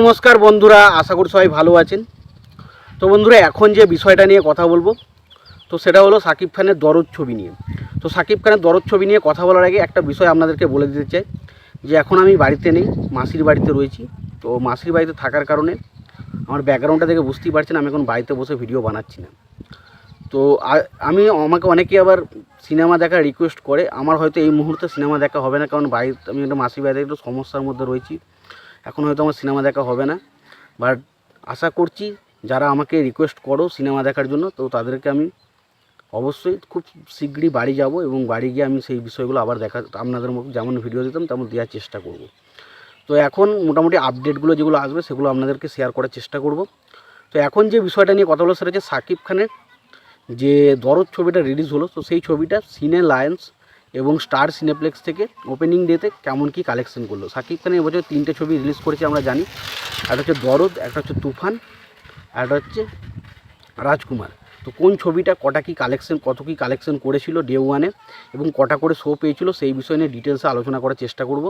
নমস্কার বন্ধুরা, আশা করি সবাই ভালো আছেন। তো বন্ধুরা, এখন যে বিষয়টা নিয়ে কথা বলব, তো সেটা হলো সাকিব খানের দরদ ছবি নিয়ে। তো সাকিব খানের দরদ ছবি নিয়ে কথা বলার আগে একটা বিষয় আপনাদেরকে বলে দিতে চাই, যে এখন আমি বাড়িতে নেই, মাসির বাড়িতে রয়েছি। তো মাসির বাড়িতে থাকার কারণে আমার ব্যাকগ্রাউন্ডটা দেখে বুঝতেই পারছেন, আমি এখন বাড়িতে বসে ভিডিও বানাচ্ছি না। তো আমি আমাকে অনেকেই আবার সিনেমা দেখার রিকোয়েস্ট করে, আমার হয়তো এই মুহূর্তে সিনেমা দেখা হবে না, কারণ বাড়িতে আমি একটা মাসির বাড়িতে একটু সমস্যার মধ্যে রয়েছি। এখন হয়তো আমার সিনেমা দেখা হবে না। বাট আশা করছি যারা আমাকে রিকোয়েস্ট করো সিনেমা দেখার জন্য, তো তাদেরকে আমি অবশ্যই খুব শীঘ্রই বাড়ি যাব এবং বাড়ি গিয়ে আমি সেই বিষয়গুলো আবার দেখা, আপনাদের মতো যেমন ভিডিও দিতাম তেমন দেওয়ার চেষ্টা করব। তো এখন মোটামুটি আপডেটগুলো যেগুলো আসবে সেগুলো আপনাদেরকে শেয়ার করার চেষ্টা করব। তো এখন যে বিষয়টা নিয়ে কথা বলো সেটা হচ্ছে সাকিব খানের যে দরদ ছবিটা রিলিজ হলো, তো সেই ছবিটা সিনে লায়ন্স এবং স্টার সিনেপ্লেক্স থেকে ওপেনিং ডেতে কেমন কি কালেকশন করল। সাকিব খান এবছর তিনটে ছবি রিলিজ করেছে আমরা জানি। একটা হচ্ছে দরদ, একটা হচ্ছে তুফান একটা হচ্ছে রাজকুমার। তো কোন ছবিটা কটা কি কালেকশন কত কি কালেকশন করেছিল ডে ওয়ানে এবং কটা করে শো পেয়েছিল সেই বিষয় নিয়ে ডিটেলসে আলোচনা করার চেষ্টা করব।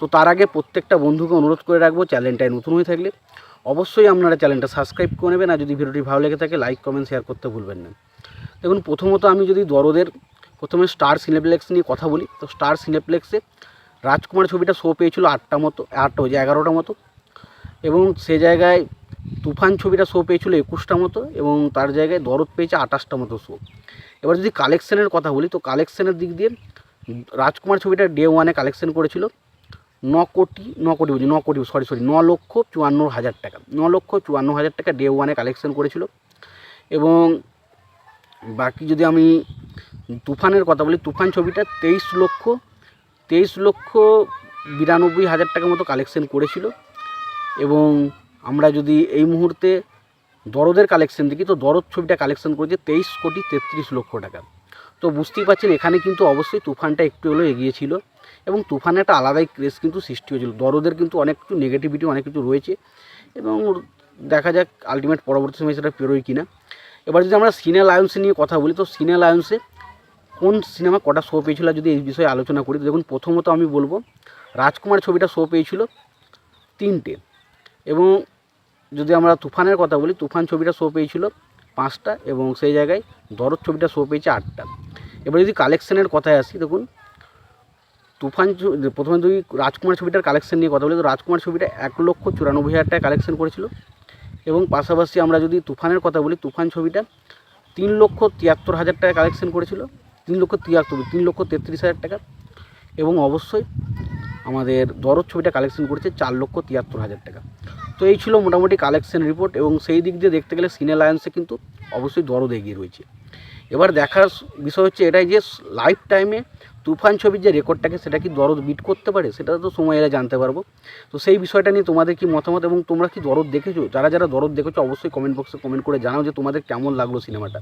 তো তার আগে প্রত্যেকটা বন্ধুকে অনুরোধ করে রাখব চ্যানেলটায় নতুন হয়ে থাকলে অবশ্যই আপনারা চ্যানেলটা সাবস্ক্রাইব করে নেবেন, আর যদি ভিডিওটি ভালো লেগে থাকে লাইক কমেন্ট শেয়ার করতে ভুলবেন না। দেখুন, প্রথমত আমি যদি দরদের প্রথমে স্টার সিনেপ্লেক্স নিয়ে কথা বলি। তো স্টার সিনেপ্লেক্সে রাজকুমার ছবিটা শো পেয়েছিল আটটা মতো, আটটা হয়েছে এগারোটা মতো। এবং সে জায়গায় তুফান ছবিটা শো পেয়েছিল একুশটা মতো এবং তার জায়গায় দরদ পেয়েছে আঠাশটা মতো শো এবার যদি কালেকশনের কথা বলি, তো কালেকশনের দিক দিয়ে রাজকুমার ছবিটা ডে ওয়ানে কালেকশন করেছিল ন কোটি ন কোটি বলছি, ন কোটি সরি সরি ন লক্ষ চুয়ান্ন হাজার টাকা, ন লক্ষ চুয়ান্ন হাজার টাকা ডে ওয়ানে কালেকশন করেছিল। এবং বাকি যদি আমি তুফানের কথা বলি, তুফান ছবিটা তেইশ লক্ষ তেইশ লক্ষ বিরানব্বই হাজার টাকার মতো কালেকশন করেছিল। এবং আমরা যদি এই মুহূর্তে দরদের কালেকশন দেখি, তো দরদ ছবিটা কালেকশন করেছে তেইশ কোটি তেত্রিশ লক্ষ টাকা। তো বুঝতেই পারছেন, এখানে কিন্তু অবশ্যই তুফানটা একটু হলেও এগিয়েছিল এবং তুফানে একটা আলাদাই ক্রেজ কিন্তু সৃষ্টি হয়েছিল। দরদের কিন্তু অনেক কিছু নেগেটিভিটি অনেক কিছু রয়েছে। এবং দেখা যাক আলটিমেট পরবর্তী সময় সেটা পেরোয় কিনা। এবার যদি আমরা সিনে লায়ন্সে নিয়ে কথা বলি, তো সিনে লায়ন্সে কোন সিনেমা কটা শো পেয়েছিল যদি এই বিষয়ে আলোচনা করি দেখুন প্রথমত আমি বলব, রাজকুমার ছবিটা শো পেয়েছিল তিনটে। এবং যদি আমরা তুফানের কথা বলি, তুফান ছবিটা শো পেয়েছিল পাঁচটা এবং সেই জায়গায় দরদ ছবিটা শো পেয়েছে আটটা। এবার যদি কালেকশানের কথায় আসি, দেখুন, তুফান প্রথমে যদি রাজকুমার ছবিটার কালেকশন নিয়ে কথা বলি, তো রাজকুমার ছবিটা এক লক্ষ চুরানব্বই হাজার টাকা কালেকশন করেছিল। এবং পাশাপাশি আমরা যদি তুফানের কথা বলি, তুফান ছবিটা তিন লক্ষ তিয়াত্তর হাজার টাকা কালেকশন করেছিল। তিন লক্ষ তিয়াত্তর, তিন লক্ষ তেত্রিশ হাজার টাকা। এবং অবশ্যই আমাদের দরদ ছবিটা কালেকশন করেছে চার লক্ষ তিয়াত্তর হাজার টাকা। তো এই ছিল মোটামুটি কালেকশন রিপোর্ট এবং সেই দিক দিয়ে দেখতে গেলে সিনে লায়ন্সে কিন্তু অবশ্যই দরদ এগিয়ে রয়েছে। এবার দেখার বিষয় হচ্ছে এটাই যে লাইফ টাইমে তুফান ছবির যে রেকর্ডটাকে সেটা কি দরদ বিট করতে পারে, সেটা তো সময় এলে জানতে পারব। তো সেই বিষয়টা নিয়ে তোমাদের কি মতামত এবং তোমরা কি দরদ দেখেছ? যারা যারা দরদ দেখেছ, অবশ্যই কমেন্ট বক্সে কমেন্ট করে জানাও যে তোমাদের কেমন লাগল সিনেমাটা।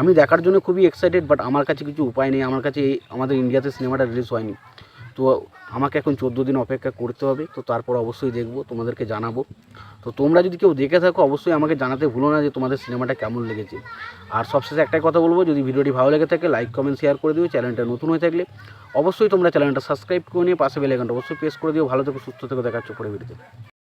আমি দেখার জন্য খুবই এক্সাইটেড বাট আমার কাছে কিছু উপায় নেই, আমার কাছে আমাদের ইন্ডিয়াতে সিনেমাটা রিলিজ হয়নি। তো আমাকে এখন চোদ্দ দিন অপেক্ষা করতে হবে, তো তারপর অবশ্যই দেখব, তোমাদেরকে জানাব। তো তোমরা যদি কেউ দেখে থাকো, অবশ্যই আমাকে জানাতে ভুলো না যে তোমাদের সিনেমাটা কেমন লেগেছে। আর সবশেষে একটাই কথা বলব, যদি ভিডিওটি ভালো লেগে থাকে, লাইক, কমেন্ট, শেয়ার করে দিও, চ্যানেলটা নতুন হয়ে থাকলে অবশ্যই তোমরা চ্যানেলটা সাবস্ক্রাইব করে নিয়ে পাশে বেলে আইকনটা অবশ্যই প্রেস করে দিও। ভালো থেকে, সুস্থ থেকে দেখাচ্ছ পরে ভিডিওতে।